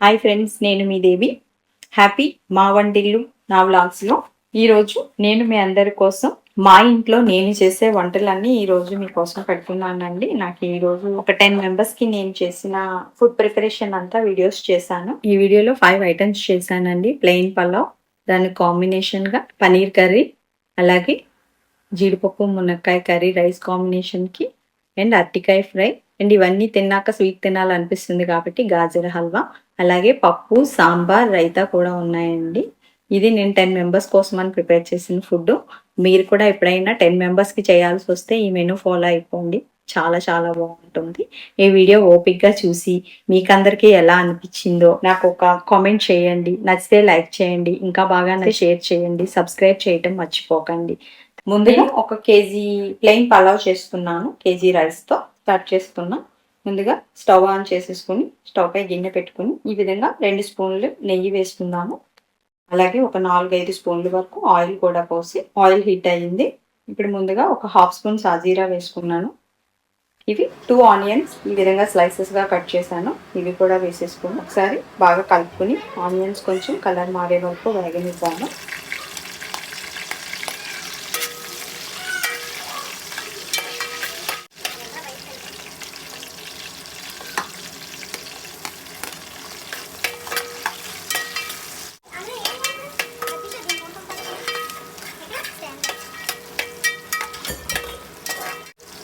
Hi friends నేను మీ దేవి. Happy మా వంటిల్లు నా వ్లాగ్స్లో ఈరోజు నేను మీ అందరి కోసం మా ఇంట్లో నేను చేసే వంటలన్నీ ఈరోజు మీకోసం పెడుతున్నానండి. నాకు ఈరోజు ఒక టెన్ మెంబర్స్కి నేను చేసిన ఫుడ్ ప్రిపరేషన్ అంతా వీడియోస్ చేశాను. ఈ వీడియోలో ఫైవ్ ఐటమ్స్ చేశానండి. ప్లెయిన్ పలావ్ దాని కాంబినేషన్గా పనీర్ కర్రీ అలాగే జీడిపప్పు మునక్కాయ కర్రీ రైస్ కాంబినేషన్కి అండ్ అరటికాయ ఫ్రై అండ్ ఇవన్నీ తిన్నాక స్వీట్ తినాలనిపిస్తుంది కాబట్టి గాజర హల్వా అలాగే పప్పు సాంబార్ రైతా కూడా ఉన్నాయండి. ఇది నేను టెన్ మెంబర్స్ కోసం అని ప్రిపేర్ చేసిన ఫుడ్ మీరు కూడా ఎప్పుడైనా టెన్ మెంబర్స్కి చేయాల్సి వస్తే ఈ మెనూ ఫాలో అయిపోండి. చాలా చాలా బాగుంటుంది. ఈ వీడియో ఓపిక్గా చూసి చూసి మీకందరికీ ఎలా అనిపించిందో నాకు ఒక కామెంట్ చేయండి. నచ్చితే లైక్ చేయండి. ఇంకా బాగా షేర్ చేయండి. సబ్స్క్రైబ్ చేయటం మర్చిపోకండి. ముందుగా ఒక కేజీ ప్లెయిన్ పలావ్ చేస్తున్నాను కేజీ రైస్తో. స్టార్ట్ చేస్తున్నా. ముందుగా స్టవ్ ఆన్ చేసేసుకుని స్టవ్ పై గిన్నె పెట్టుకుని ఈ విధంగా రెండు స్పూన్లు నెయ్యి వేసుకుందాము అలాగే ఒక నాలుగైదు స్పూన్ల వరకు ఆయిల్ కూడా పోసి ఆయిల్ హీట్ అయ్యింది. ఇప్పుడు ముందుగా ఒక హాఫ్ స్పూన్ సాజీరా వేసుకున్నాను. ఇవి టూ ఆనియన్స్ ఈ విధంగా స్లైసెస్గా కట్ చేశాను. ఇవి కూడా వేసేసుకుని ఒకసారి బాగా కలుపుకుని ఆనియన్స్ కొంచెం కలర్ మారే వరకు వేగనిద్దాము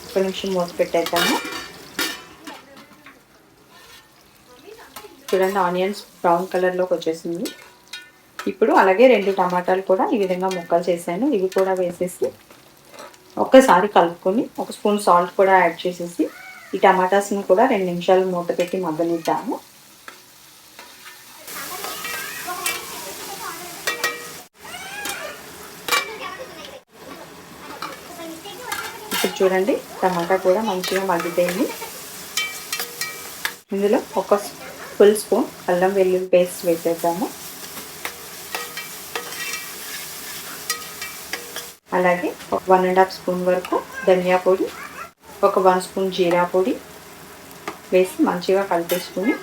ఒక నిమిషం మూత పెట్టేద్దాము. చూడండి ఆనియన్స్ బ్రౌన్ కలర్లోకి వచ్చేసింది. ఇప్పుడు అలాగే రెండు టమాటాలు కూడా ఈ విధంగా ముక్కలు చేశాను. ఇవి కూడా వేసేసి ఒక్కసారి కలుపుకొని ఒక స్పూన్ సాల్ట్ కూడా యాడ్ చేసేసి ఈ టమాటాస్ని కూడా రెండు నిమిషాలు మూత పెట్టి మగ్గనిద్దాము. ఇప్పుడు చూడండి. టమాటా కూడా మంచిగా మగ్గిపోయింది. ఇందులో ఒక ఫుల్ స్పూన్ అల్లం వెల్లుల్లి పేస్ట్ వేసేద్దాము. అలాగే వన్ అండ్ హాఫ్ స్పూన్ వరకు ధనియా పొడి ఒక వన్ స్పూన్ జీరా పొడి వేసి మంచిగా కలిపేసుకుని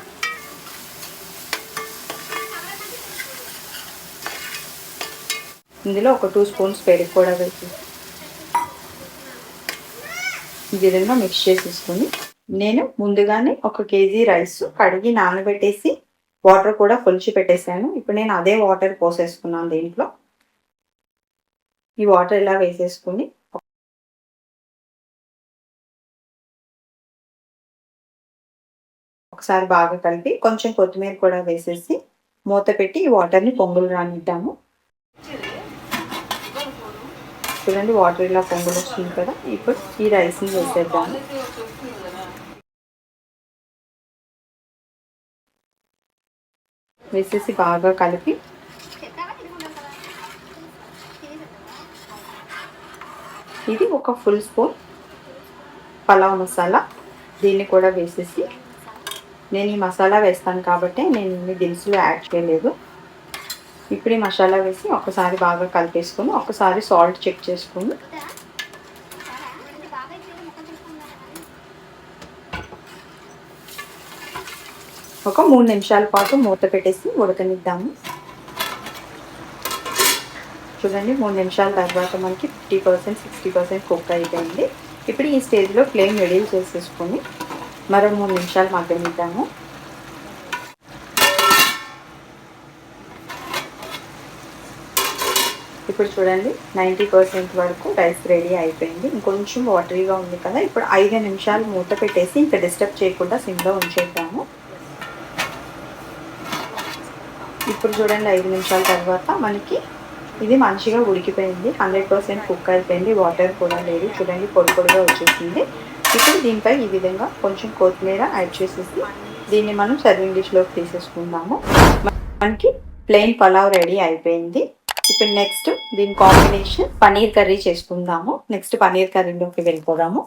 ఇందులో ఒక టూ స్పూన్స్ పెరుగు కూడా వేసి ఈ విధంగా మిక్స్ చేసేసుకుని నేను ముందుగానే ఒక కేజీ రైస్ కడిగి నానబెట్టేసి వాటర్ కూడా కొలిచి పెట్టేశాను. ఇప్పుడు నేను అదే వాటర్ పోసేసుకున్నాను దీంట్లో. ఈ వాటర్ ఇలా వేసేసుకుని ఒకసారి బాగా కలిపి కొంచెం కొత్తిమీర కూడా వేసేసి మూత పెట్టి ఈ వాటర్ని పొంగులు రానిద్దాము. చూడండి వాటర్ ఇలా పొంగులు వచ్చింది కదా. ఇప్పుడు ఈ రైస్ని వేసేద్దాము వేసేసి బాగా కలిపి ఇది ఒక ఫుల్ స్పూన్ పలావ్ మసాలా. దీన్ని కూడా వేసేసి నేను ఈ మసాలా వేస్తాను కాబట్టి నేను ఇన్ని దినుసులు యాడ్ చేయలేదు. ఇప్పుడు ఈ మసాలా వేసి ఒకసారి బాగా కలిపేసుకుని ఒకసారి సాల్ట్ చెక్ చేసుకుని ఒక మూడు నిమిషాల పాటు మూత పెట్టేసి ఉడకనిద్దాము. చూడండి మూడు నిమిషాల తర్వాత మనకి fifty percent sixty percent cook అయిపోయింది. ఇప్పుడు ఈ స్టేజ్లో ఫ్లేమ్ రెడీ చేసేసుకొని మరో మూడు నిమిషాలు మగ్గనిద్దాము. ఇప్పుడు చూడండి నైంటీ పర్సెంట్ వరకు రైస్ రెడీ అయిపోయింది. ఇంకొంచెం వాటరీగా ఉంది కదా ఇప్పుడు ఐదు నిమిషాలు మూత పెట్టేసి ఇంకా డిస్టర్బ్ చేయకుండా సిమ్లో ఉంచేద్దాము. ఇప్పుడు చూడండి ఐదు నిమిషాల తర్వాత మనకి ఇది మంచిగా ఉడికిపోయింది. హండ్రెడ్ పర్సెంట్ కుక్ అయిపోయింది. వాటర్ కూడా లేదు. చూడండి పొడి పొడిగా వచ్చేసింది. ఇప్పుడు దీనిపై ఈ విధంగా కొంచెం కొత్తిమీర యాడ్ చేసేసి దీన్ని మనం సర్వింగ్ డిష్లోకి తీసేసుకుందాము. మనకి ప్లెయిన్ పలావ్ రెడీ అయిపోయింది. ఇప్పుడు నెక్స్ట్ దీని కాంబినేషన్ పనీర్ కర్రీ చేసుకుందాము. నెక్స్ట్ పనీర్ కర్రీలోకి వెళ్ళిపోదాము.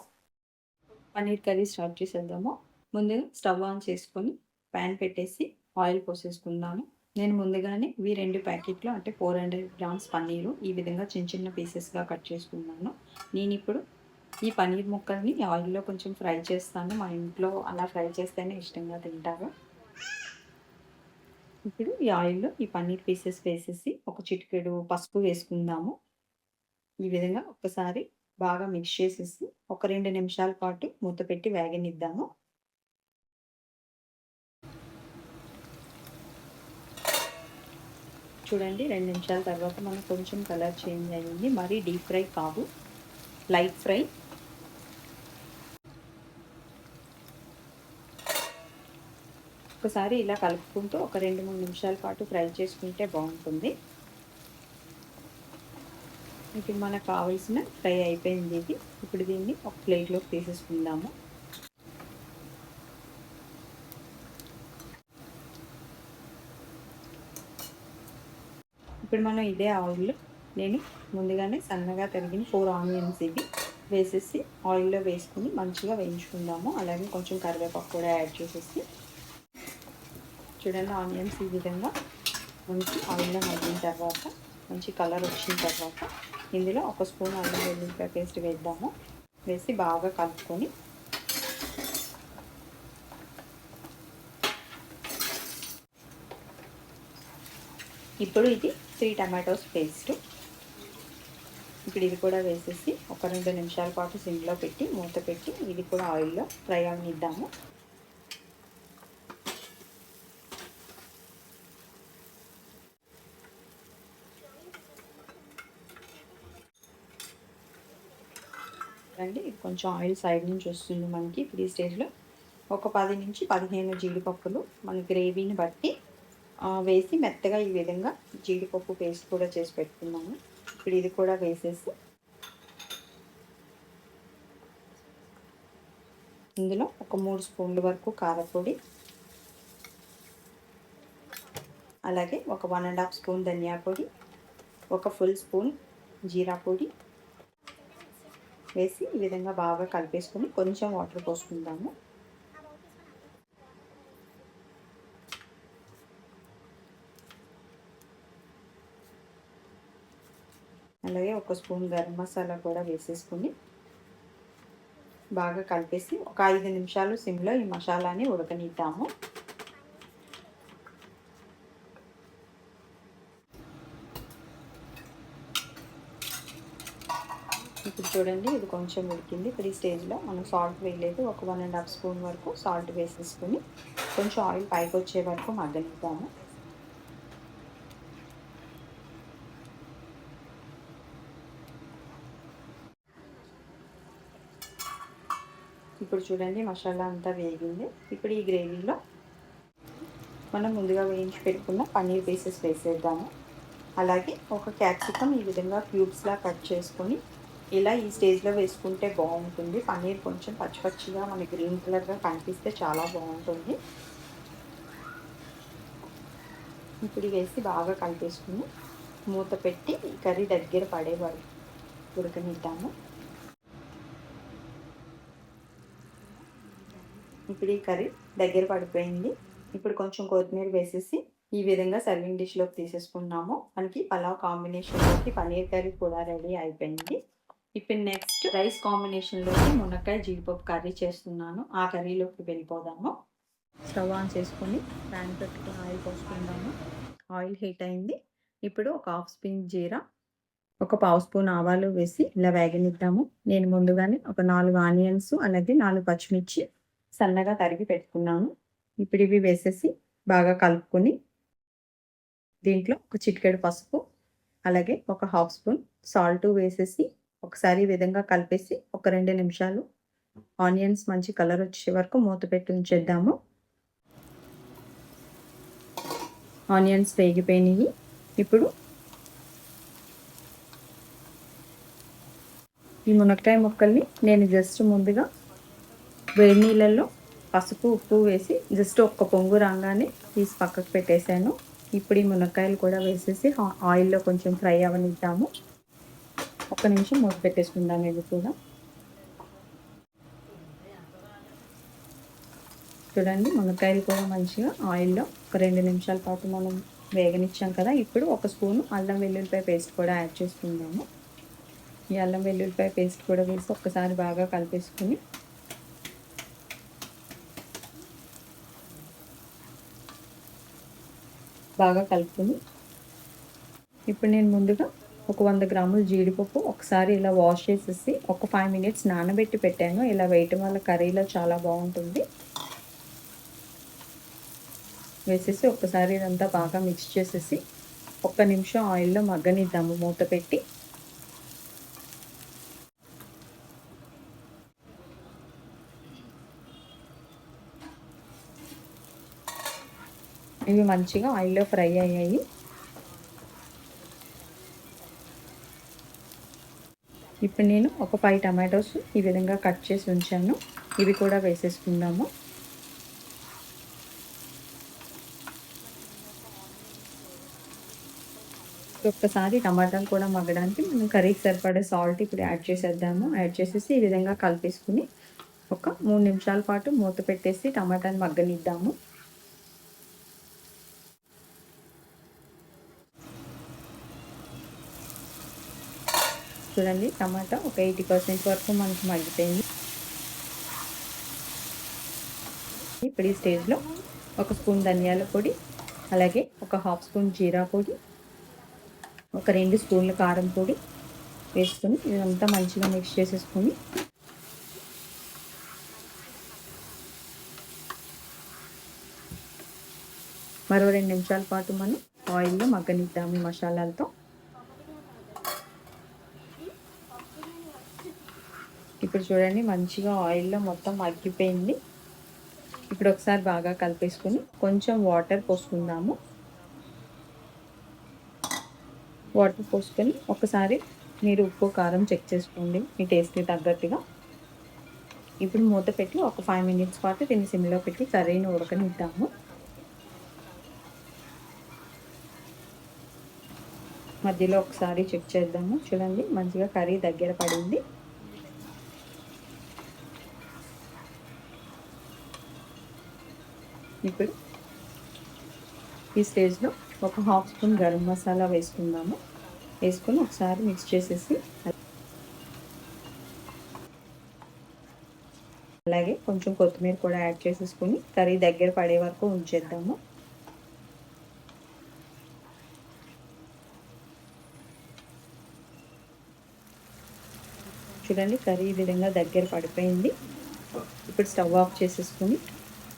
పనీర్ కర్రీ స్టార్ట్ చేసేద్దాము. ముందుగా స్టవ్ ఆన్ చేసుకొని ప్యాన్ పెట్టేసి ఆయిల్ పోసేసుకుందాము. నేను ముందుగానే ఇవి రెండు ప్యాకెట్లు అంటే ఫోర్ హండ్రెడ్ గ్రామ్స్ పన్నీరు ఈ విధంగా చిన్న చిన్న పీసెస్గా కట్ చేసుకున్నాను. నేను ఇప్పుడు ఈ పన్నీర్ ముక్కల్ని ఆయిల్లో కొంచెం ఫ్రై చేస్తాను. మా ఇంట్లో అలా ఫ్రై చేస్తేనే ఇష్టంగా తింటారు. ఇప్పుడు ఈ ఆయిల్‌లో ఈ పన్నీర్ పీసెస్ వేసేసి ఒక చిటికెడు పసుపు వేసుకుందాము. ఈ విధంగా ఒకసారి బాగా మిక్స్ చేసేసి ఒక రెండు నిమిషాల పాటు మూత పెట్టి వేగనిద్దాము. చూడండి రెండు నిమిషాల తర్వాత మనకు కొంచెం కలర్ చేంజ్ అయ్యింది. మరీ డీప్ ఫ్రై కాదు. Light fry. ఒకసారి ఇలా కలుపుకుంటూ ఒక 2, 3 నిమిషాల పాటు ఫ్రై చేసుకుంటే బాగుంటుంది. ఇప్పుడు మనకు కావాల్సిన ఫ్రై అయిపోయింది ఇది. ఇప్పుడు దీన్ని ఒక ప్లేట్‌లోకి తీసేసుకుందాము. ఇప్పుడు మనం ఇదే ఆయిల్ నేను ముందుగానే సన్నగా తరిగిన ఫోర్ ఆనియన్స్ ఇవి వేసేసి ఆయిల్‌లో వేసుకుని మంచిగా వేయించుకుందాము. అలాగే కొంచెం కరివేపాకు కూడా యాడ్ చేసేసి చూడండి ఆనియన్స్ ఈ విధంగా మంచి ఆయిల్‌లో మగ్గిన తర్వాత మంచి కలర్ వచ్చిన తర్వాత ఇందులో ఒక స్పూన్ అల్లం వెల్లుల్లిపాయ పేస్ట్ వేద్దాము. వేసి బాగా కలుపుకొని ఇప్పుడు ఇది త్రీ టమాటోస్ పేస్ట్. ఇప్పుడు ఇది కూడా వేసేసి ఒక రెండు నిమిషాల పాటు సిమ్‌లో పెట్టి మూత పెట్టి ఇది కూడా ఆయిల్‌లో ఫ్రై అవనిద్దాము రండి ఇది కొంచెం ఆయిల్ సైడ్ నుంచి వస్తుంది మనకి ఇప్పుడు ఈ స్టేజ్‌లో ఒక పది నుంచి 15 జీడిపప్పులు మన గ్రేవీని బట్టి వేసి మెత్తగా ఈ విధంగా జీడిపప్పు పేస్ట్ కూడా చేసి పెట్టుకున్నాము. ఇప్పుడు ఇది కూడా వేసేసి ఇందులో ఒక మూడు స్పూన్ల వరకు కారపొడి అలాగే ఒక వన్ అండ్ హాఫ్ స్పూన్ ధనియా పొడి, ఒక ఫుల్ స్పూన్ జీరా పొడి వేసి ఈ విధంగా బాగా కలిపేసుకొని కొంచెం వాటర్ పోసుకుందాము. అలాగే ఒక స్పూన్ గరం మసాలా కూడా వేసేసుకొని బాగా కలిపేసి ఒక ఐదు నిమిషాలు సిమ్‌లో ఈ మసాలాని ఉడకనిద్దాము. ఇప్పుడు చూడండి ఇది కొంచెం ఉడికింది. ఇప్పుడు ఈ స్టేజ్‌లో మనం సాల్ట్ వేయలేదు. ఒక వన్ అండ్ హాఫ్ స్పూన్ వరకు సాల్ట్ వేసేసుకొని కొంచెం ఆయిల్ పైకి వచ్చే వరకు మగ్గనిద్దాము. ఇప్పుడు చూడండి మసాలా అంతా వేగింది. ఇప్పుడు ఈ గ్రేవీలో మనం ముందుగా వేయించి పెట్టుకున్న పన్నీర్ పీసెస్ వేసేద్దాము. అలాగే ఒక క్యాప్సికమ్ ఈ విధంగా క్యూబ్స్‌లా కట్ చేసుకొని ఇలా ఈ స్టేజ్‌లో వేసుకుంటే బాగుంటుంది. పన్నీర్ కొంచెం పచ్చి పచ్చిగా మనకి గ్రీన్ కలర్‌గా కనిపిస్తే చాలా బాగుంటుంది. ఇప్పుడు వేసి బాగా కలిపేసుకుని మూత పెట్టి కర్రీ దగ్గర పడే వరకు ఉడకనిద్దాము. ఇప్పుడు ఈ కర్రీ దగ్గర పడిపోయింది. ఇప్పుడు కొంచెం కొత్తిమీర వేసేసి ఈ విధంగా సర్వింగ్ డిష్‌లోకి తీసేసుకున్నాము. మనకి పలావ్ కాంబినేషన్‌లోకి పన్నీర్ కర్రీ కూడా రెడీ అయిపోయింది. ఇప్పుడు నెక్స్ట్ రైస్ కాంబినేషన్‌లోకి మునక్కాయ జీడిపప్పు కర్రీ చేస్తున్నాను. ఆ కర్రీలోకి వెళ్ళిపోదాము. స్టవ్ ఆన్ చేసుకొని ప్యాన్ పెట్టుకుని ఆయిల్ పోసుకుందాము. ఆయిల్ హీట్ అయింది. ఇప్పుడు ఒక హాఫ్ స్పూన్ జీరా, ఒక పావు స్పూన్ ఆవాలు వేసి ఇలా వేగనిద్దాము. నేను ముందుగానే ఒక నాలుగు ఆనియన్స్ అలాగే నాలుగు పచ్చిమిర్చి సన్నగా తరిగి పెట్టుకున్నాను. ఇప్పుడు ఇవి వేసేసి బాగా కలుపుకొని దీంట్లో ఒక చిటికెడు పసుపు అలాగే ఒక హాఫ్ స్పూన్ సాల్ట్ వేసేసి ఒకసారి ఈ విధంగా కలిపేసి ఒక రెండు నిమిషాలు ఆనియన్స్ మంచి కలర్ వచ్చే వరకు మూత పెట్టి ఉంచేద్దాము. ఆనియన్స్ వేగిపోయినాయి. ఇప్పుడు ఈ మునక్కాయ ముక్కల్ని నేను జస్ట్ ముందుగా వేడి నీళ్ళల్లో పసుపు, ఉప్పు వేసి జస్ట్ ఒక్క పొంగు రాగానే తీసి పక్కకు పెట్టేశాను ఇప్పుడు ఈ మునక్కాయలు కూడా వేసేసి ఆయిల్‌లో కొంచెం ఫ్రై అవనిద్దాము ఒక్క నిమిషం మూత పెట్టేసుకుందాం ఇది కూడా. చూడండి మునక్కాయలు కూడా మంచిగా ఆయిల్‌లో ఒక రెండు నిమిషాల పాటు మనం వేగనిచ్చాం కదా! ఇప్పుడు ఒక స్పూన్ అల్లం వెల్లుల్లిపాయ పేస్ట్ కూడా యాడ్ చేసుకుందాము. ఈ అల్లం వెల్లుల్లిపాయ పేస్ట్ కూడా వేసి ఒక్కసారి బాగా కలిపేసుకుని బాగా కలుపుకుని ఇప్పుడు నేను ముందుగా ఒక వంద గ్రాములు జీడిపప్పు ఒకసారి ఇలా వాష్ చేసేసి ఒక ఫైవ్ మినిట్స్ నానబెట్టి పెట్టాను. ఇలా వేయటం వల్ల కర్రీలో చాలా బాగుంటుంది. వేసేసి ఒక్కసారి ఇదంతా బాగా మిక్స్ చేసేసి ఒక్క నిమిషం ఆయిల్లో మగ్గనిద్దాము. మూత పెట్టి ఇవి మంచిగా ఆయిల్లో ఫ్రై అయ్యాయి. ఇప్పుడు నేను ఒక ఫైవ్ టమాటోస్ ఈ విధంగా కట్ చేసి ఉంచాను. ఇవి కూడా వేసేసుకుందాము. ఒక్కసారి టమాటాలు కూడా మగ్గడానికి మనం కర్రీకి సరిపడే సాల్ట్ ఇప్పుడు యాడ్ చేసేద్దాము. యాడ్ చేసేసి ఈ విధంగా కలిపేసుకుని ఒక మూడు నిమిషాల పాటు మూత పెట్టేసి టమాటాని మగ్గనిద్దాము. చూడండి టమాటా ఒక ఎయిటీ పర్సెంట్ వరకు మనకు మగ్గిపోయింది. ఇప్పుడు ఈ స్టేజ్లో ఒక స్పూన్ ధనియాల పొడి అలాగే ఒక హాఫ్ స్పూన్ జీరా పొడి ఒక రెండు స్పూన్ల కారం పొడి వేసుకొని ఇదంతా మంచిగా మిక్స్ చేసేసుకొని మరో రెండు నిమిషాల పాటు మనం ఆయిల్లో మగ్గనిద్దాము మసాలాలతో. ఇప్పుడు చూడండి మంచిగా ఆయిల్లో మొత్తం మగ్గిపోయింది. ఇప్పుడు ఒకసారి బాగా కలిపేసుకొని కొంచెం వాటర్ పోసుకుందాము. వాటర్ పోసుకొని ఒకసారి మీరు ఉప్పు కారం చెక్ చేసుకోండి మీ టేస్ట్కి తగ్గట్టుగా. ఇప్పుడు మూత పెట్టి ఒక ఫైవ్ మినిట్స్ పాటు దీన్ని సిమ్లో పెట్టి కర్రీని ఉడకనిద్దాము. మధ్యలో ఒకసారి చెక్ చేద్దాము. చూడండి మంచిగా కర్రీ దగ్గర పడింది. ఇప్పుడు ఈ స్టేజ్లో ఒక హాఫ్ స్పూన్ గరం మసాలా వేసుకుందాము. వేసుకొని ఒకసారి మిక్స్ చేసేసి అలాగే కొంచెం కొత్తిమీర కూడా యాడ్ చేసేసుకొని కర్రీ దగ్గర పడే వరకు ఉంచేద్దాము. చూడండి కర్రీ ఈ విధంగా దగ్గర పడిపోయింది. ఇప్పుడు స్టవ్ ఆఫ్ చేసేసుకుని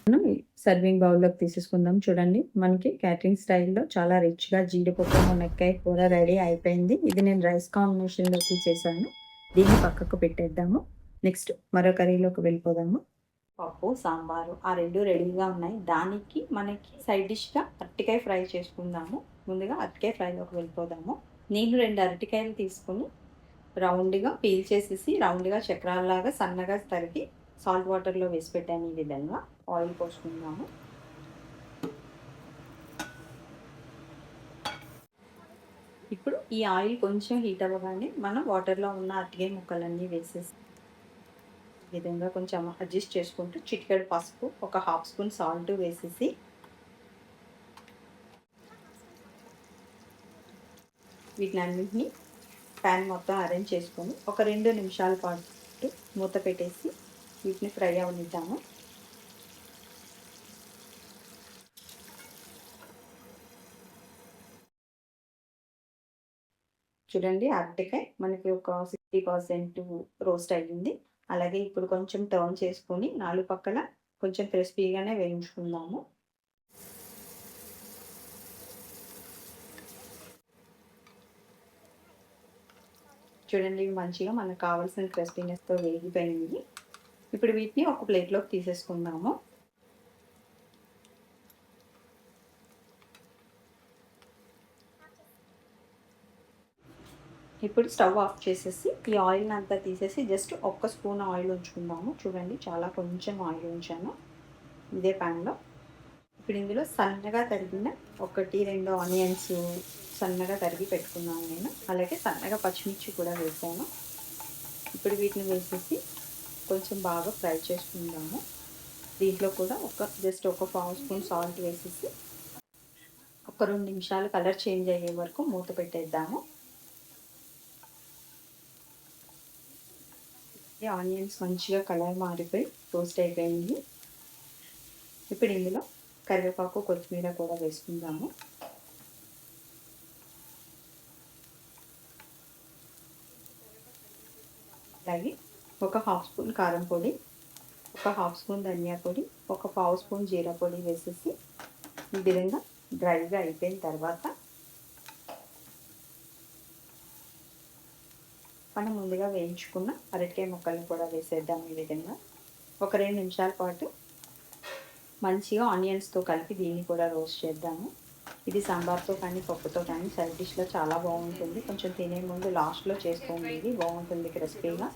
మనం సర్వింగ్ బౌల్లోకి తీసేసుకుందాం. చూడండి మనకి క్యాటరింగ్ స్టైల్లో చాలా రిచ్గా జీడిపప్పు మునక్కాయ కూర రెడీ అయిపోయింది. ఇది నేను రైస్ కాంబినేషన్లోకి చేశాను. దీన్ని పక్కకు పెట్టేద్దాము. నెక్స్ట్ మరో కర్రీలోకి వెళ్ళిపోదాము. పప్పు సాంబారు ఆ రెండు రెడీగా ఉన్నాయి. దానికి మనకి సైడ్ డిష్గా అరటికాయ ఫ్రై చేసుకుందాము. ముందుగా అరటికాయ ఫ్రైలోకి వెళ్ళిపోదాము. నేను రెండు అరటికాయలు తీసుకుని రౌండ్గా పీల్ చేసేసి రౌండ్గా చక్రాల్లాగా సన్నగా తరిగి సాల్ట్ వాటర్లో వేసి పెట్టాను ఈ విధంగా. ఆయిల్ పోసుకుందాము. ఇప్పుడు ఈ ఆయిల్ కొంచెం హీట్ అవ్వగానే మనం వాటర్లో ఉన్న అట్టిగే ముక్కలన్నీ వేసేసి విధంగా కొంచెం అడ్జస్ట్ చేసుకుంటూ చిటికెడు పసుపు ఒక హాఫ్ స్పూన్ సాల్ట్ వేసేసి వీటినన్నింటినీ ప్యాన్ మొత్తం అరేంజ్ చేసుకొని ఒక రెండు నిమిషాల పాటు మూత పెట్టేసి వీటిని ఫ్రై అవనిద్దాము. చూడండి అరటికాయ మనకి ఒక సిక్స్టీ పర్సెంట్ రోస్ట్ అయ్యింది. అలాగే ఇప్పుడు కొంచెం టర్న్ చేసుకొని నాలుగు పక్కల కొంచెం క్రిస్పీగానే వేయించుకుందాము. చూడండి మంచిగా మనకు కావాల్సిన క్రిస్పీనెస్తో వేగిపోయింది. ఇప్పుడు వీటిని ఒక ప్లేట్లోకి తీసేసుకుందాము. ఇప్పుడు స్టవ్ ఆఫ్ చేసేసి ఈ ఆయిల్ని అంతా తీసేసి జస్ట్ ఒక్క స్పూన్ ఆయిల్ ఉంచుకుందాము. చూడండి చాలా కొంచెం ఆయిల్ ఉంచాను ఇదే ప్యాన్లో ఇప్పుడు ఇందులో సన్నగా తరిగిన ఒకటి రెండు ఆనియన్స్ సన్నగా తరిగి పెట్టుకున్నాను నేను. అలాగే సన్నగా పచ్చిమిర్చి కూడా వేసాను. ఇప్పుడు వీటిని వేసేసి కొంచెం బాగా ఫ్రై చేసుకుందాము. దీంట్లో కూడా ఒక జస్ట్ ఒక పావు స్పూన్ సాల్ట్ వేసేసి ఒక రెండు నిమిషాలు కలర్ చేంజ్ అయ్యే వరకు మూత పెట్టేద్దాము. ఆనియన్స్ మంచిగా కలర్ మారిపోయి టోస్ట్ అయిపోయింది. ఇప్పుడు ఇందులో కరివేపాకు కొత్తిమీర కూడా వేసుకుందాము. అలాగే ఒక హాఫ్ స్పూన్ కారం పొడి ఒక హాఫ్ స్పూన్ ధనియా పొడి ఒక పావు స్పూన్ జీరా పొడి వేసేసి ఈ విధంగా డ్రైగా అయిపోయిన తర్వాత మనం ముందుగా వేయించుకున్న అరటికాయ ముక్కల్ని కూడా వేసేద్దాం ఈ విధంగా. ఒక రెండు నిమిషాల పాటు మంచిగా ఆనియన్స్తో కలిపి దీన్ని కూడా రోస్ట్ చేద్దాము. ఇది సాంబార్తో కానీ పప్పుతో కానీ సైడ్ డిష్లో చాలా బాగుంటుంది. కొంచెం తినే ముందు లాస్ట్లో చేసుకోండి ఇది. బాగుంటుంది క్రిస్పీగా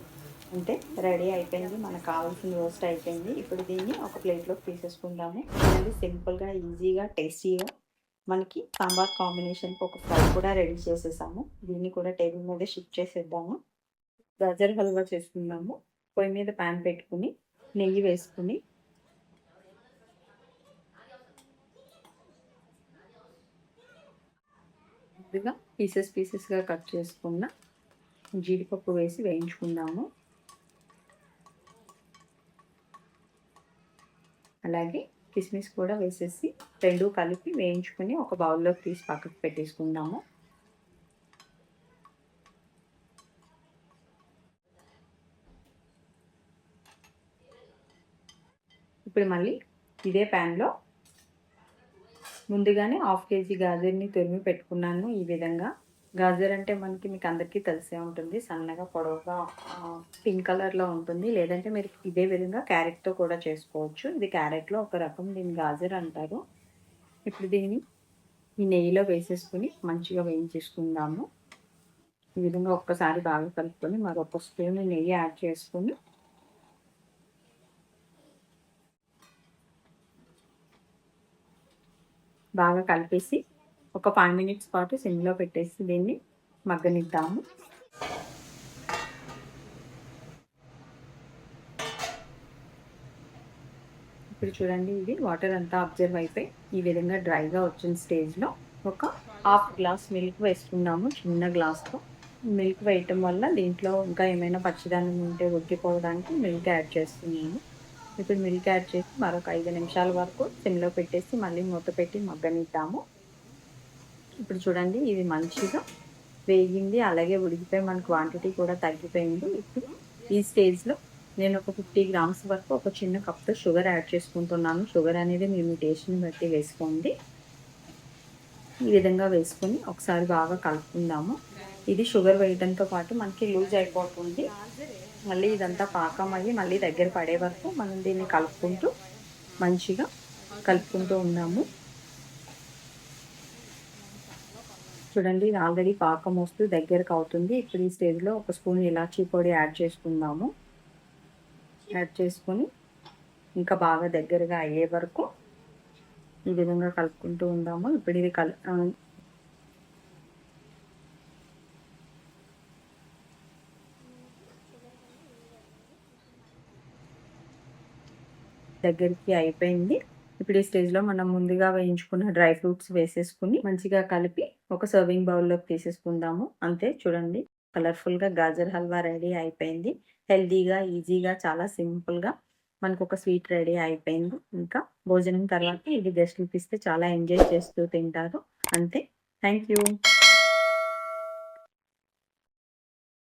అంతే రెడీ అయిపోయింది. మనకు కావాల్సిన రోస్ట్ అయిపోయింది. ఇప్పుడు దీన్ని ఒక ప్లేట్లోకి తీసేసుకుందాము. ఇది సింపుల్గా ఈజీగా టేస్టీగా మనకి సాంబార్ కాంబినేషన్కి ఒక ఫ్రై కూడా రెడీ చేసేసాము. దీన్ని కూడా టేబుల్ మీద షిఫ్ట్ చేసేద్దాము. గజర్ హల్వా చేసుకుందాము పొయ్యి మీద ప్యాన్ పెట్టుకుని నెయ్యి వేసుకుని. ముందుగా పీసెస్ పీసెస్గా కట్ చేసుకున్న జీడిపప్పు వేసి వేయించుకుందాము. అలాగే కిస్మిస్ కూడా వేసేసి రెండు కలిపి వేయించుకుని ఒక బౌల్లోకి తీసి పక్కకు పెట్టేసుకుందాము. ఇప్పుడు మళ్ళీ ఇదే ప్యాన్లో ముందుగానే హాఫ్ కేజీ గాజర్ని తురిమి పెట్టుకున్నాను ఈ విధంగా. గాజర్ అంటే మనకి మీకు అందరికీ తెలిసే ఉంటుంది. సన్నగా పొడవుగా పింక్ కలర్లో ఉంటుంది. లేదంటే మీరు ఇదే విధంగా క్యారెట్తో కూడా చేసుకోవచ్చు. ఇది క్యారెట్లో ఒక రకం దీన్ని గాజర్ అంటారు. ఇప్పుడు దీన్ని ఈ నెయ్యిలో వేసేసుకుని మంచిగా వేయించేసుకుందాము. ఈ విధంగా ఒక్కసారి బాగా కలుపుకొని మరొక స్పూన్ నెయ్యి యాడ్ చేసుకొని బాగా కలిపేసి ఒక ఫైవ్ మినిట్స్ పాటు సిమ్లో పెట్టేసి దీన్ని మగ్గనిద్దాము. ఇప్పుడు చూడండి ఇది వాటర్ అంతా అబ్జర్వ్ అయిపోయి ఈ విధంగా డ్రైగా వచ్చిన స్టేజ్లో ఒక హాఫ్ గ్లాస్ మిల్క్ వేసుకున్నాము చిన్న గ్లాస్తో మిల్క్ వేయటం వల్ల దీంట్లో ఇంకా ఏమైనా పచ్చిదానం ఉంటే ఉడికిపోవడానికి మిల్క్ యాడ్ చేస్తున్నాను. ఇప్పుడు మిల్క్ యాడ్ చేసి మరొక ఐదు నిమిషాల వరకు సిమ్లో పెట్టేసి మళ్ళీ మూత పెట్టి మగ్గనిద్దాము. ఇప్పుడు చూడండి ఇది మంచిగా వేగింది. అలాగే ఉడికిపోయి మన క్వాంటిటీ కూడా తగ్గిపోయింది. ఇప్పుడు ఈ స్టేజ్లో నేను ఒక ఫిఫ్టీ గ్రామ్స్ వరకు ఒక చిన్న కప్తో షుగర్ యాడ్ చేసుకుంటున్నాను. షుగర్ అనేది మేము టేస్ట్ని బట్టి వేసుకోండి. ఈ విధంగా వేసుకొని ఒకసారి బాగా కలుపుకుందాము. ఇది షుగర్ వేయడంతో పాటు మనకి లూజ్ అయిపోతుంది. మళ్ళీ ఇదంతా పాకం అయ్యి మళ్ళీ దగ్గర పడే వరకు మనం దీన్ని కలుపుకుంటూ మంచిగా కలుపుకుంటూ ఉన్నాము. చూడండి ఇది ఆల్రెడీ పాకం వస్తూ దగ్గరకు అవుతుంది. ఇప్పుడు ఈ స్టేజ్లో ఒక స్పూన్ ఇలాచీ పొడి యాడ్ చేసుకుందాము. యాడ్ చేసుకొని ఇంకా బాగా దగ్గరగా అయ్యే వరకు ఈ విధంగా కలుపుకుంటూ ఉందాము. ఇప్పుడు ఇది కల్ దగ్గరికి అయిపోయింది. ఇప్పుడు ఈ స్టేజ్లో మనం ముందుగా వేయించుకున్న డ్రై ఫ్రూట్స్ వేసేసుకుని మంచిగా కలిపి ఒక సర్వింగ్ బౌల్లోకి తీసేసుకుందాము. అంతే చూడండి కలర్ఫుల్గా గాజర్ హల్వా రెడీ అయిపోయింది. హెల్దీగా ఈజీగా చాలా సింపుల్గా మనకు ఒక స్వీట్ రెడీ అయిపోయింది. ఇంకా భోజనం తర్వాత ఇది గెస్ట్లకి ఇస్తే చాలా ఎంజాయ్ చేస్తూ తింటారు. అంతే. Thank you